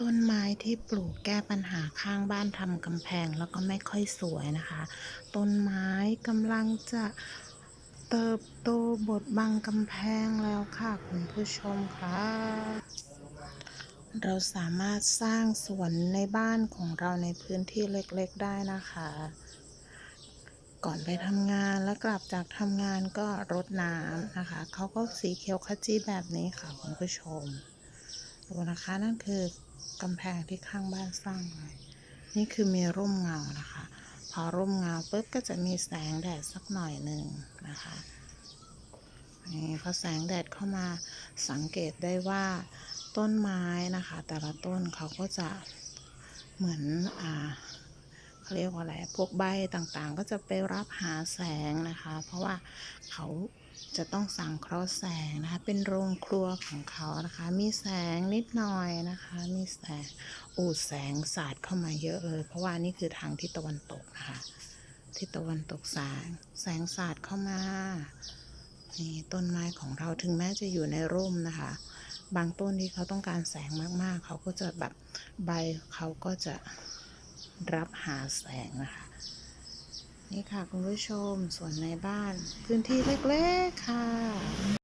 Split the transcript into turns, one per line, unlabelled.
ต้นไม้ที่ปลูกแก้ปัญหาข้างบ้านทำกำแพงแล้วก็ไม่ค่อยสวยนะคะ ต้นไม้กำลังจะเติบโตบดบังกำแพงแล้วค่ะคุณผู้ชมค่ะเราสามารถสร้างสวนในบ้านของเราในพื้นที่เล็กๆได้นะคะ ก่อนไปทำงานแล้วกลับจากทำงานก็รดน้ำนะคะ เขาก็สีเขียวขจีแบบนี้ค่ะคุณผู้ชม ดูนะคะ นั่นคือกำแพงที่ข้างบ้านสร้างไว้นี่คือมีร่มเงานะคะ พอร่มเงาปุ๊บก็จะมีแสงแดดสักหน่อยหนึ่งนะคะนี่พอแสงแดดเข้ามาสังเกตได้ว่าต้นไม้นะคะ แต่ละต้นเขาก็จะเหมือนอ่า เขาเรียกว่าอะไรพวกใบต่างๆ ก็จะไปรับหาแสงนะคะ เพราะว่าเขาจะต้องสังเคราะห์แสงนะคะ เป็นโรงครัวของเขานะคะ มีแสงนิดหน่อยนะคะ มีแสงอูแสงสาดเข้ามาเยอะเลย เพราะว่านี่คือทางทิศตะวันตกนะคะทิศตะวันตกแสงแสงสาดเข้ามานี่ต้นไม้ของเราถึงแม้จะอยู่ในร่มนะคะ บางต้นที่เขาต้องการแสงมากๆ เขาก็จะแบบใบเขาก็จะ รับหาแสงนะคะ นี่ค่ะคุณผู้ชมส่วนในบ้าน พื้นที่เล็กๆค่ะ